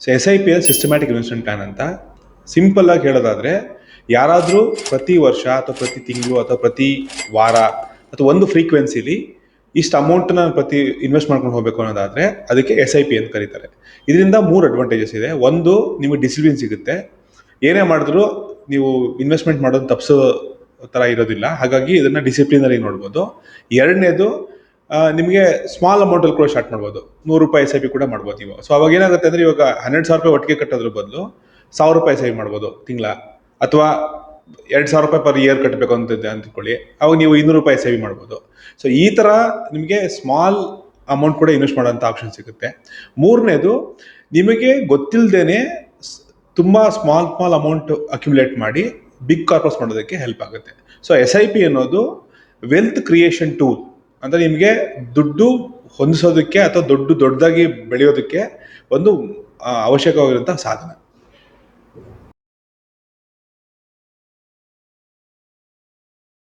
So S I P L systematic investment plan ಅಂತ simple ಆಗಿ ಹೇಳೋದಾದ್ರೆ ಯಾರಾದರೂ ಪ್ರತಿ ವರ್ಷ ಅಥವಾ ಪ್ರತಿ ತಿಂಗಳು ಅಥವಾ ಪ್ರತಿ ವಾರ ಅಥವಾ ಒಂದು ಫ್ರೀಕ್ವೆನ್ಸಿಲಿ ಇಷ್ಟು ಅಮೌಂಟ್ನ ಪ್ರತಿ ಇನ್ವೆಸ್ಟ್ ಮಾಡ್ಕೊಂಡು ಹೋಗಬೇಕು ಅನ್ನೋದಾದ್ರೆ ಅದಕ್ಕೆ ಎಸ್ ಐ ಪಿ ಅಂತ ಕರೀತಾರೆ. ಇದರಿಂದ ಮೂರು ಅಡ್ವಾಂಟೇಜಸ್ ಇದೆ. ಒಂದು, ನಿಮಗೆ ಡಿಸಿಪ್ಲಿನ್ ಸಿಗುತ್ತೆ. ಏನೇ ಮಾಡಿದ್ರು ನೀವು ಇನ್ವೆಸ್ಟ್ಮೆಂಟ್ ಮಾಡೋದು ತಪ್ಪಿಸೋ ಥರ ಇರೋದಿಲ್ಲ. ಹಾಗಾಗಿ ಇದನ್ನು ಡಿಸಿಪ್ಲಿನರಿ ನೋಡ್ಬೋದು. ಎರಡನೇದು ನಿಮಗೆ ಸ್ಮಾಲ್ ಅಮೌಂಟಲ್ಲಿ ಕೂಡ ಸ್ಟಾರ್ಟ್ ಮಾಡ್ಬೋದು. ನೂರು ರೂಪಾಯಿ ಎಸ್ ಐ ಪಿ ಕೂಡ ಮಾಡ್ಬೋದು ನೀವು. ಸೊ ಅವಾಗ ಏನಾಗುತ್ತೆ ಅಂದರೆ ಇವಾಗ ಹನ್ನೆರಡು ಸಾವಿರ ರೂಪಾಯಿ ಒಟ್ಟಿಗೆ ಕಟ್ಟೋದ್ರ ಬದಲು ಸಾವಿರ ರೂಪಾಯಿ ಸೇವ್ ಮಾಡ್ಬೋದು ತಿಂಗಳ. ಅಥವಾ ಎರಡು ಸಾವಿರ ರೂಪಾಯಿ ಪರ್ ಇಯರ್ ಕಟ್ಟಬೇಕು ಅಂತ ಅಂದ್ಕೊಳ್ಳಿ. ಅವಾಗ ನೀವು ಇನ್ನೂರು ರೂಪಾಯಿ ಸೇವ್ ಮಾಡ್ಬೋದು. ಸೊ ಈ ಥರ ನಿಮಗೆ ಸ್ಮಾಲ್ ಅಮೌಂಟ್ ಕೂಡ ಇನ್ವೆಸ್ಟ್ ಮಾಡೋಂಥ ಆಪ್ಷನ್ ಸಿಗುತ್ತೆ. ಮೂರನೇದು, ನಿಮಗೆ ಗೊತ್ತಿಲ್ಲದೇನೆ ತುಂಬ ಸ್ಮಾಲ್ ಸ್ಮಾಲ್ ಅಮೌಂಟ್ ಅಕ್ಯುಮುಲೇಟ್ ಮಾಡಿ ಬಿಗ್ ಕಾರ್ಪಸ್ ಮಾಡೋದಕ್ಕೆ ಹೆಲ್ಪ್ ಆಗುತ್ತೆ. ಸೊ ಎಸ್ ಐ ಪಿ ಅನ್ನೋದು ವೆಲ್ತ್ ಕ್ರಿಯೇಷನ್ ಟೂಲ್ ಅಂದರೆ ನಿಮಗೆ ದುಡ್ಡು ಹೊಂದಿಸೋದಕ್ಕೆ ಅಥವಾ ದೊಡ್ಡ ದೊಡ್ಡದಾಗಿ ಬೆಳೆಯೋದಕ್ಕೆ ಒಂದು ಅವಶ್ಯಕವಾಗಿರುವಂಥ ಸಾಧನ.